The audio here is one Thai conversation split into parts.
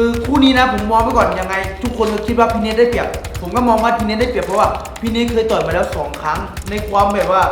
คือคู่นี้นะผมมองไปก่อนยังไง ทุกคนก็คิดว่าพีเนทได้เปรียบ ผมก็มองว่าพีเนทได้เปรียบเพราะว่าพีเนทเคยต่อยมาแล้วสองครั้ง ในความแบบว่า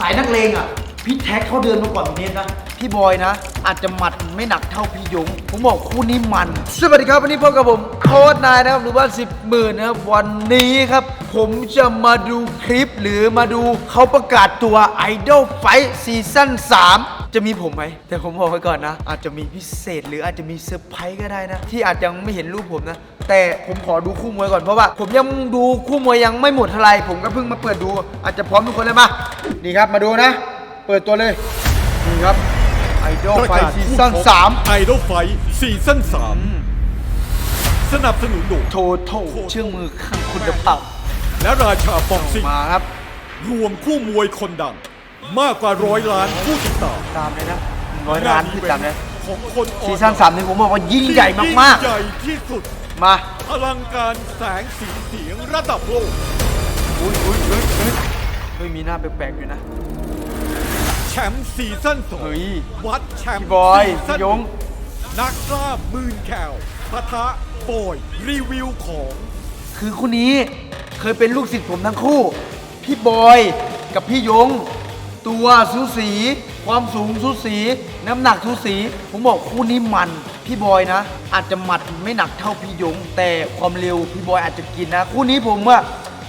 สายนักเลงอะพี่แท็กเขาเดินมาก่อนพีเนทนะพี่บอยนะ อาจจะหมัดไม่หนักเท่าพี่ยง ผมบอกคู่นี้มัน สวัสดีครับวันนี้พบกับผมโค้ดนายนะครับหรือว่า10หมื่นนะครับวันนี้ครับ ผมจะมาดูคลิปหรือมาดูเขาประกาศตัวไอดอลไฟซีซั่น3 จะมีผมไหมแต่ผมบอกไว้ก่อนนะ อาจจะมีพิเศษหรืออาจจะมีเซอร์ไพรส์ก็ได้นะ ที่อาจจะไม่เห็นรูปผมนะ แต่ผมขอดูคู่มวยก่อนเพราะว่า ผมยังดูคู่มวยยังไม่หมดเท่าไหร่ผมก็เพิ่งมาเปิดดู อาจจะพร้อมทุกคนเลยมานี่ครับมาดูนะ เปิดตัวเลยนี่ครับไอดอลไฟซีซั่น3ไอดอลไฟซีซั่น3สนับสนุนโดยโทโทเชื่องมือข้างคุณภาพและราชาฟองซิงมาครับ รวมคู่มวยคนดัง มากกว่าร้อยล้านผู้ติดตามตามเลยนะร้อยล้านที่ตามเลยของคนออซีซั่นสามนี่ผมบอกว่ายิ่งใหญ่มากยิ่งใหญ่ที่สุดๆมา อลังการแสงสีเสียงระดับโลกอุ้ยอุ้ยอุ้ยอุ้ยเฮ้ยมีหน้าแปลกๆอยู่นะ แชมป์ซีซั่นสองเฮ้ยวัดแชมป์พี่บอยซีซั่นพี่ยง นักกล้าหมื่นแคลปะทะบอยรีวิวของคือคู่นี้เคยเป็นลูกศิษย์ผมทั้งคู่ พี่บอยกับพี่ยง ตัวสูสี ความสูงสูสี น้ำหนักสูสี ผมบอกคู่นี้มัน พี่บอยนะ อาจจะหมัดไม่หนักเท่าพี่ยง แต่ความเร็วพี่บอยอาจจะกินนะ คู่นี้ผมว่า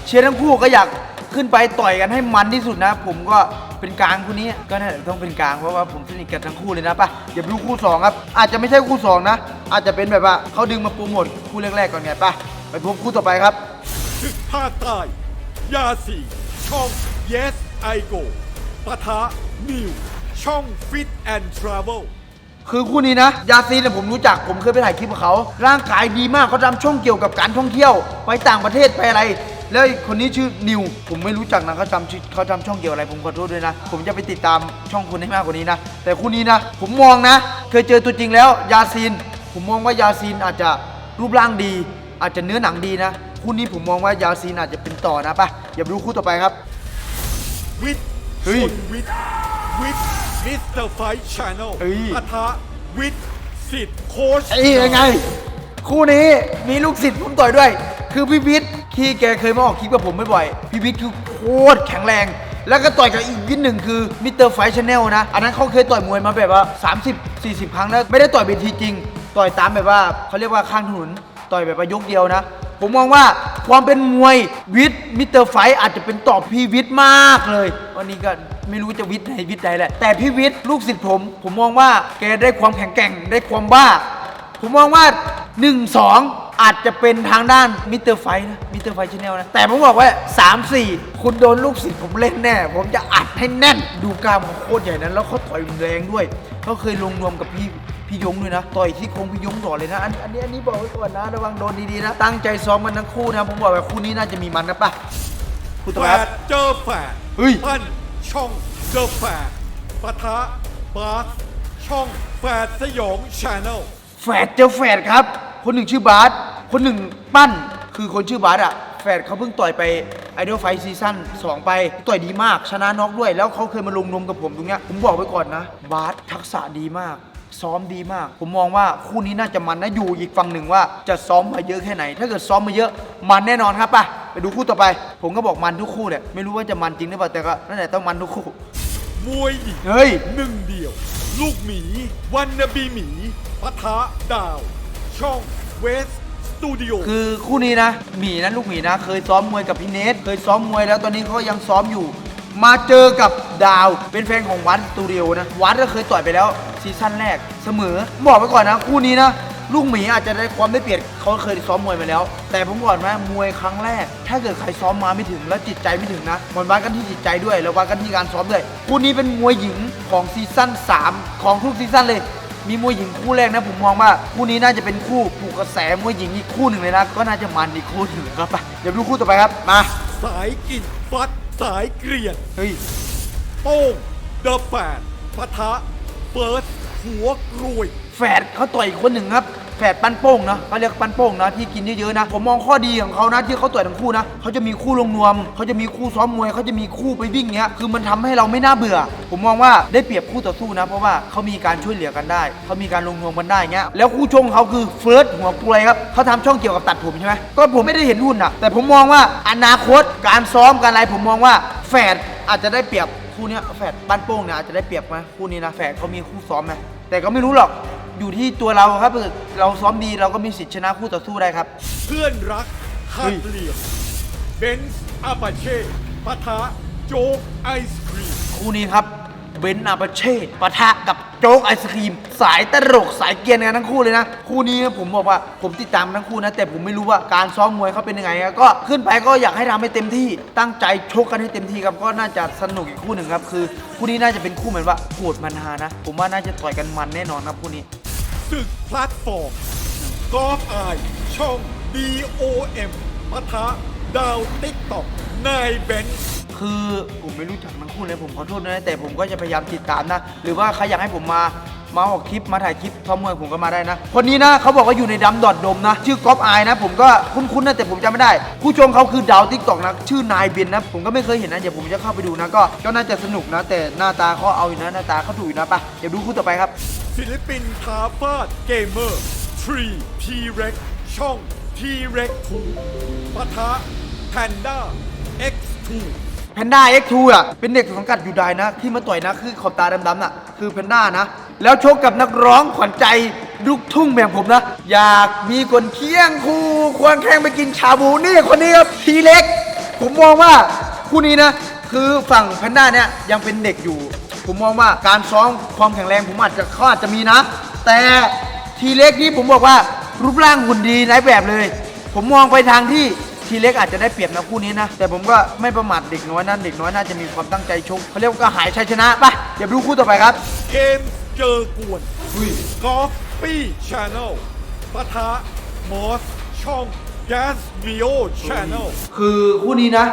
เชียร์ทั้งคู่ก็อยากขึ้นไปต่อยกันให้มันที่สุดนะ ผมก็เป็นกลางคู่นี้ก็น่าจะต้องเป็นกลางเพราะว่าผมสนิทกันทั้งคู่เลยนะป่ะเดี๋ยวไปดูคู่สองครับ อาจจะไม่ใช่คู่สองนะ อาจจะเป็นแบบว่าเขาดึงมาโปรโมทคู่แรกๆก่อนไงป่ะไปพบคู่ต่อไปครับศึกภาคใต้ยาสีช่อง Yes I Go ปะทะนิว ช่อง Fit and Travel คือคู่นี้นะ ยาซีนเนี่ยผมรู้จักผมเคยไปถ่ายคลิปกับเขา ร่างกายดีมากเขาทำช่องเกี่ยวกับการท่องเที่ยว ไปต่างประเทศไปอะไร แล้วอีกคนนี้ชื่อนิว ผมไม่รู้จักนะเขาจำชื่อเขาจำช่องเกี่ยวอะไร ผมขอโทษด้วยนะ ผมจะไปติดตามช่องคุณให้มากกว่านี้นะ แต่คู่นี้นะ ผมมองนะ เคยเจอตัวจริงแล้ว ยาซีน ผมมองว่ายาซีนอาจจะรูปร่างดี อาจจะเนื้อหนังดีนะ คู่นี้ผมมองว่ายาซีนอาจจะเป็นต่อนะป่ะอย่าไปดูคู่ต่อไปครับ วิท เฮ้ยชนวิทวิทมิสเตอร์ไฟชานอลเฮ้ยปะทะวิทสิทธิ์โค้ชไอ้ยังไง คู่นี้มีลูกศิษย์ผมต่อยด้วย คือพี่วิทย์ที่แกเคยมาออกคลิปกับผมบ่อยๆพี่วิทย์คือโคตรแข็งแรง แล้วก็ต่อยกับอีกวิทย์หนึ่งคือมิสเตอร์ไฟชแนลนะ อันนั้นเขาเคยต่อยมวยมาแบบว่า 30 40 ครั้งแล้วไม่ได้ต่อยเวทีจริง ต่อยตามแบบว่าเขาเรียกว่าข้างถนนต่อยแบบว่ายกเดียวนะ ผมมองว่าความเป็นมวยวิทย์มิสเตอร์ไฟอาจจะเป็นตอบพี่วิทย์มากเลยวันนี้ก็ไม่รู้จะวิทย์ไหนวิทย์ใดแหละแต่พี่วิทย์ลูกศิษย์ผม ผมมองว่าแกได้ความแข็งแกร่งได้ความบ้า ผมมองว่า1 2 อาจจะเป็นทางด้านมิสเตอร์ไฟนะมิสเตอร์ไฟชแนลนะ แต่ผมบอกว่า 3 4 คุณโดนลูกศิษย์ผมเล่นแน่ ผมจะอัดให้แน่น ดูกล้ามเขาโคตรใหญ่นั้น แล้วเขาต่อยแรงด้วยเขาเคยลงนวมกับพี่พี่ยงด้วยนะ ต่อยที่โครงพี่ยงต่อเลยนะ อันอันนี้อันนี้บอกไว้ก่อนนะระวังโดนดีๆนะ ตั้งใจซ้อมมันทั้งคู่นะ ผมบอกว่าคู่นี้น่าจะมีมันนะปะคู่ต่อแฝไปครับดเจอแฝดเฮ้ย ปั้นช่องเจอแฝดปะทะบาสช่องแฝดสยองชานอลแฝดเจอแฝดครับ คนหนึ่งชื่อบาสคนหนึ่งปั้น คือคนชื่อบาสอะแฝดเขาเพิ่งต่อยไปไอดอลไฟซีซั่น2ไป ต่อยดีมากชนะน็อกด้วย แล้วเขาเคยมาลงนวมกับผมตรงเนี้ยผมบอกไว้ก่อนนะ บาสทักษะดีมาก ซ้อมดีมาก ผมมองว่าคู่นี้น่าจะมันนะอยู่อีกฝั่งหนึ่งว่าจะซ้อมมาเยอะแค่ไหน ถ้าเกิดซ้อมมาเยอะมันแน่นอนครับป่ะไปดูคู่ต่อไป ผมก็บอกมันทุกคู่แหละไม่รู้ว่าจะมันจริงหรือเปล่าแต่ก็นั่นแหละต้องมันทุกคู่ มวยหญิงเฮ้ย หนึ่งเดียว ลูกหมี วันนบีหมีปะทะดาว ช่องเวสสตูดิโอคือคู่นี้นะหมีนะลูกหมีนะ เคยซ้อมมวยกับพี่เนทเคยซ้อมมวยแล้วตอนนี้เขายังซ้อมอยู่ มาเจอกับดาวเป็นแฟนของวัดสตูดิโอนะวัดก็เคยต่อยไปแล้วซีซั่นแรกเสมอบอกไว้ก่อนนะ คู่นี้นะลูกหมีอาจจะได้ความได้เปรียบเขาเคยซ้อมมวยมาแล้ว แต่ผมบอกนะมวยครั้งแรก ถ้าเกิดใครซ้อมมาไม่ถึงแล้วจิตใจไม่ถึงนะมันวัดกันที่จิตใจด้วยแล้ววัดกันที่การซ้อมด้วยคู่นี้เป็นมวยหญิงของซีซั่น3 ของทุกซีซั่นเลย มีมวยหญิงคู่แรกนะผมมองว่าคู่นี้น่าจะเป็นคู่ปลุกกระแสมวยหญิงอีกคู่หนึ่งเลยนะก็น่าจะมันอีกคู่หนึ่งครับไปเดี๋ยวดูคู่ต่อไปครับมาสายกินฟัดสายเกลียนเฮ้ยโป้งเดอะแฟนปะทะเฟิร์สหัวกรวยแฝดเขาต่อยอีกคนหนึ่งครับ แฝดปั้นโป้งนะเขาเรียกปั้นโป้งนะที่กินเยอะๆนะ ผมมองข้อดีของเขานะที่เขาต่อยทั้งคู่นะเขาจะมีคู่ลงนวมเขาจะมีคู่ซ้อมมวยเขาจะมีคู่ไปวิ่งเงี้ยคือมันทำให้เราไม่น่าเบื่อ ผมมองว่าได้เปรียบคู่ต่อสู้นะ เพราะว่าเขามีการช่วยเหลือกันได้เขามีการลงนวมกันได้เงี้ยแล้วคู่ชงเขาคือเฟิร์สหัวกลวยครับเขาทำช่องเกี่ยวกับตัดผมใช่ไหมก็ผมไม่ได้เห็นหุ่นอะแต่ผมมองว่าอนาคตการซ้อมการอะไรผมมองว่าแฝดอาจจะได้เปรียบคู่เนี้ยแฝดบ้านโป้งเนี่ยอาจจะได้เปรียบไหมคู่นี้นะแฝดเขามีคู่ซ้อมไหมแต่ก็ไม่รู้หรอก อยู่ที่ตัวเราครับถ้าเกิดเราซ้อมดีเราก็มีสิทธิ์ชนะคู่ต่อสู้ได้ครับ เพื่อนรักหักเหลี่ยมเบนซ์อาปาเช่ปะทะโจ๊กไอศครีม คู่นี้ครับเบนซ์อาปาเช่ปะทะกับโจ๊กไอศครีม สายตลกสายเกรียนกันทั้งคู่เลยนะ คู่นี้ผมบอกว่าผมติดตามทั้งคู่นะ แต่ผมไม่รู้ว่าการซ้อมมวยเขาเป็นยังไงอะก็ขึ้นไปก็อยากให้ทำให้เต็มที่ตั้งใจชกกันให้เต็มที่ครับก็น่าจะสนุกอีกคู่หนึ่งครับคือ คู่นี้น่าจะเป็นคู่เหมือนว่าโหดมันฮานะ ผมว่าน่าจะต่อยกันมันแน่นอนครับคู่นี้ ศึกแพลตฟอร์มกอล์ฟไอช่อง DOM ปะทะดาวติ๊กต็อกนายเบนซ์คือผมไม่รู้จักทั้งคู่เลยผมขอโทษนะแต่ผมก็จะพยายามติดตามนะ หรือว่าใครอยากให้ผมมา มาออกคลิปมาถ่ายคลิปซ้อมมวยผมก็มาได้นะ คนนี้นะเขาบอกว่าอยู่ในดำดอดดมนะ ชื่อก๊อฟอายนะ ผมก็คุ้นๆนะแต่ผมจำไม่ได้ ผู้ชมเขาคือดาวทิกตอกนะ ชื่อนายเบนนะ ผมก็ไม่เคยเห็นนะ เดี๋ยวผมจะเข้าไปดูนะก็ก็น่าจะสนุกนะ แต่หน้าตาเขาเอาอยู่นะหน้าตาเขาถูกอยู่นะไปะเดี๋ยวดูคู่ต่อไปครับ ศิลปินท้าฟาดเกมเมอร์3 T-Rex ช่อง T-Rex 2ปะทะ Panda X2 แพนด้า X2 อะเป็นเด็กสังกัดอยู่ไดนะ ที่มาต่อยนะคือขอบตาดำๆน่ะคือแพนด้านะ แล้วชกกับนักร้องขวัญใจลูกทุ่งแบบผมนะ อยากมีคนเคียงคู่ ควงแข่งไปกินชาบูนี่คนนี้ครับทีเล็ก ผมมองว่าคู่นี้นะ คือฝั่งแพนด้าเนี่ยยังเป็นเด็กอยู่ ผมมองว่าการซ้อมความแข็งแรงผมอาจจะเขาอาจจะมีนะ แต่ทีเล็กนี่ผมบอกว่ารูปร่างหุ่นดีในแบบเลย ผมมองไปทางที่ทีเล็กอาจจะได้เปรียบนะคู่นี้นะ แต่ผมก็ไม่ประมาทเด็กน้อยนะเด็กน้อยน่าจะมีความตั้งใจชกเขาเรียกว่าหายชัยชนะไปเดี๋ยวดูคู่ต่อไปครับเกม เจอกวนกอล์ฟปี้ชาแนลปะทะมอส ช่อง Gas Vio Channel คือคู่นี้นะ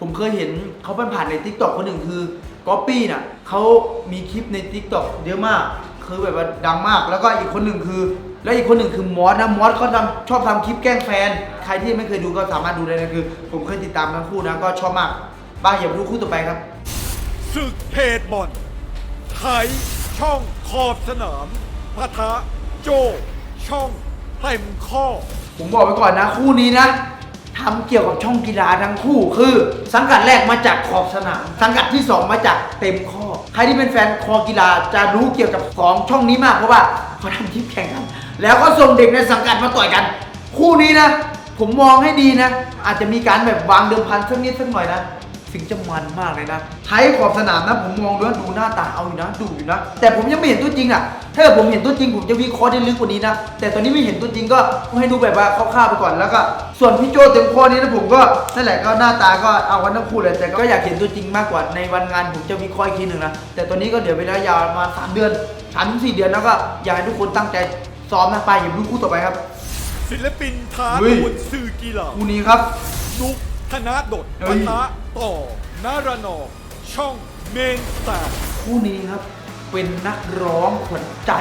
ผมเคยเห็นเขาผ่านผ่านๆใน t ิ k t o k คนหนึ่งคือก๊อปปี้น่ะเขามีคลิปใน t ิ k t o k เยอะมาก คือแบบว่าดังมาก แล้วก็อีกคนหนึ่งคือ แล้วอีกคนหนึ่งคือมอสนะ มอสเขาทำชอบทำคลิปแกล้งแฟน ใครที่ไม่เคยดูก็สามารถดูได้นะคือ ผมเคยติดตามทั้งคู่นะ ก็ชอบมากบ้างอย่าไปดูคู่ต่อไปครับศึกเพจบอลไทย ช่องขอบสนามปะทะโจ ช่องเต็มข้อ ผมบอกไปก่อนนะคู่นี้นะทำเกี่ยวกับช่องกีฬาทั้งคู่คือ สังกัดแรกมาจากขอบสนาม สังกัดที่ 2 มาจากเต็มข้อ ใครที่เป็นแฟนคอกีฬาจะรู้เกี่ยวกับสองช่องนี้มากเพราะว่าเขาทำคลิปแข่งกัน แล้วก็ส่งเด็กในสังกัดมาต่อยกัน คู่นี้นะ ผมมองให้ดีนะ อาจจะมีการแบบวางเดิมพันสักนิดสักหน่อยนะ ถึงจะมันมากเลยนะไทยขอบสนามนะผมมองด้วยดูหน้าตาเอาอยู่นะดูอยู่นะ แต่ผมยังไม่เห็นตัวจริงอะ ถ้าเกิดผมเห็นตัวจริงผมจะวิเคราะห์ได้ลึกกว่านี้นะ แต่ตอนนี้ไม่เห็นตัวจริงก็ให้ดูแบบว่าคร่าวๆไปก่อนแล้วก็ ส่วนพี่โจเต็มข้อนี้นะผมก็นั่นแหละก็หน้าตาก็เอาวันทั้งคู่เลยแต่ก็อยากเห็นตัวจริงมากกว่าในวันงานผมจะวิเคราะห์อีกทีหนึ่งนะแต่ตอนนี้ก็เดี๋ยวเวลายาวมาสามเดือนสามถึงสี่เดือนแล้วก็อยากให้ทุกคนตั้งใจซ้อมนะไปอย่าดูคู่ต่อไปครับศิลปินท้าเฮ้ยดวลสื่อกีฬาคู่นี้ครับนุก ธนาดดเฮ้ปะยทะต่อนารนองช่องเมนแตกคู่นี้ครับ เป็นนักร้องขวัญใจ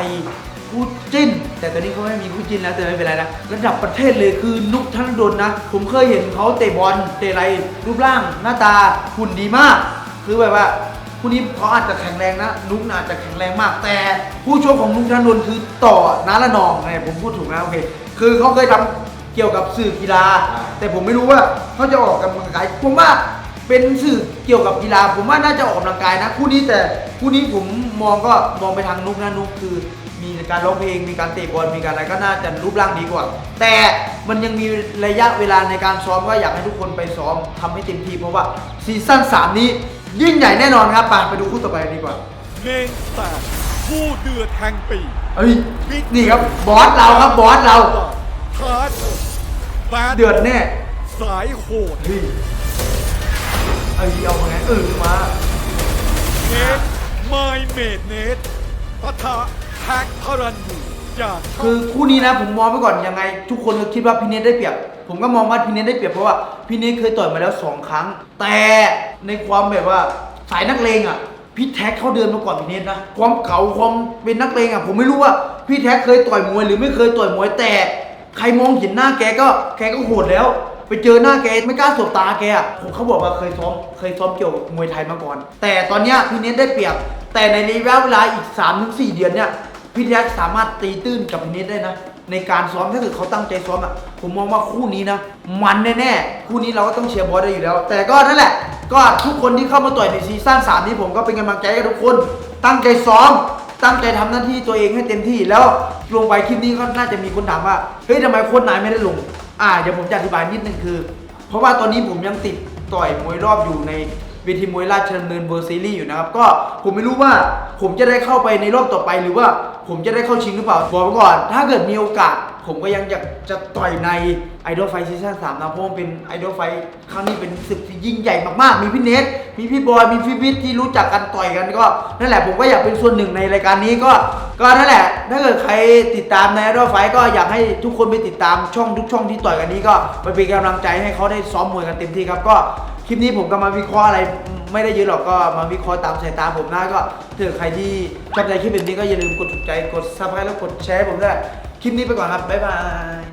คู่จิ้น แต่ตอนนี้เขาไม่มีคู่จิ้นแล้วแต่ไม่เป็นไรนะระดับประเทศเลยคือนุกธนดลนะ ผมเคยเห็นเขาเตะบอลเตะอะไรรูปร่างหน้าตาหุ่นดีมาก คือแบบว่าคู่นี้เขาอาจจะแข็งแรงนะ นุกน่าอาจจะแข็งแรงมาก แต่ผู้ชกของนุกธนดลคือต่อนาละนองไงผมพูดถูกนะโอเคคือเขาเคยทำ เกี่ยวกับสื่อกีฬาแต่ผมไม่รู้ว่าเขาจะออกกำลังกายผมว่าเป็นสื่อเกี่ยวกับกีฬา ผมว่าน่าจะออกกำลังกายนะคู่นี้แต่คู่นี้ผมมองก็มองไปทางนุกนะนุกคือ มีการร้องเพลงมีการเตะบอลมีการอะไรก็น่าจะรูปร่างดีกว่า แต่มันยังมีระยะเวลาในการซ้อมก็อยากให้ทุกคนไปซ้อมทำให้เต็มที่เพราะว่าซีซั่น3นี้ ยิ่งใหญ่แน่นอนครับไปไปดูคู่ต่อไปดีกว่าเมนแตกผู้เดือดแห่งปีเอ้ยนี่ครับบอสเราครับบอสเรา ทาร์ดแบดเดือดแน่สายโหดเฮ้ยเอ้ยเอาไงเออมาเนทไมเมดเนทปะทะแฮกพารันยูจากช่คือองคู่นี้นะผมมองไปก่อนยังไง ทุกคนก็คิดว่าพี่เนทได้เปรียบ ผมก็มองว่าพี่เนทได้เปรียบเพราะว่าพี่เนทเคยต่อยมาแล้วสองครั้ง แต่ในความแบบว่าสายนักเลงอะพี่แท็กเขาเดินมาก่อนพี่เนทนะความเก่าความเป็นนักเลงอะผมไม่รู้ว่าพี่แท็กเคยต่อยมวยหรือไม่เคยต่อยมวยแต่ ใครมองเห็นหน้าแกก็แกก็โหดแล้ว ไปเจอหน้าแกไม่กล้าสบตาแกอะผมเขาบอกว่าเคยซ้อมเคยซ้อมเกี่ยวกับมวยไทยมาก่อน แต่ตอนเนี้ยพี่เนทได้เปรียบ แต่ในระยะเวลาอีก3-4ถึงเดือนเนี่ยพี่แท็กสามารถตีตื้นกับพี่เนทได้นะ ในการซ้อมถ้าเกิดเขาตั้งใจซ้อมอะผมมองว่าคู่นี้นะมันแน่ๆคู่นี้เราก็ต้องเชียร์บอสได้อยู่แล้ว แต่ก็นั่นแหละ ก็ทุกคนที่เข้ามาต่อยในซีซั่น3นี้ผมก็เป็นกำลังใจให้ทุกคน ตั้งใจซ้อม ตั้งใจทำหน้าที่ตัวเองให้เต็มที่ แล้วลงไปคลิปนี้ก็น่าจะมีคนถามว่าเฮ้ยทำไมโค้ชนายไม่ได้ลง อ่าเดี๋ยวผมจะอธิบายนิดนึงคือ เพราะว่าตอนนี้ผมยังติดต่อยมวยรอบอยู่ในเวทีมวยราชดำเนินเวอร์ซีรีส์อยู่นะครับ ก็ผมไม่รู้ว่าผมจะได้เข้าไปในรอบต่อไปหรือว่าผมจะได้เข้าชิงหรือเปล่าบอกไปก่อน ถ้าเกิดมีโอกาส ผมก็ยังอยากจะต่อยใน Idol Fight ซีซั่น3นะเพราะมันเป็น Idol Fight ครั้งนี้เป็นศึกที่ยิ่งใหญ่มากๆ มีพี่เนทมีพี่บอย มีพี่วิทย์ที่รู้จักกันต่อยกันก็นั่นแหละผมก็อยากเป็นส่วนหนึ่งในรายการนี้ก็ ก็นั่นแหละ ถ้าเกิดใครติดตามใน Idol Fight ก็อยากให้ทุกคนไปติดตามช่องทุกช่องที่ต่อยกันนี้ก็ไปเป็นกำลังใจให้เขาได้ซ้อมมวยกันเต็มที่ครับก็คลิปนี้ผมก็มาวิเคราะห์อะไรไม่ได้เยอะหรอกก็มาวิเคราะห์ตามสายตาผมนะก็ถ้าใครที่ชอบใจคลิปแบบนี้ก็อย่าลืมกดถูกใจกดซับสไครต์แล้วกดแชร์ผมด้วย คลิปนี้ไปก่อนครับ บ๊ายบาย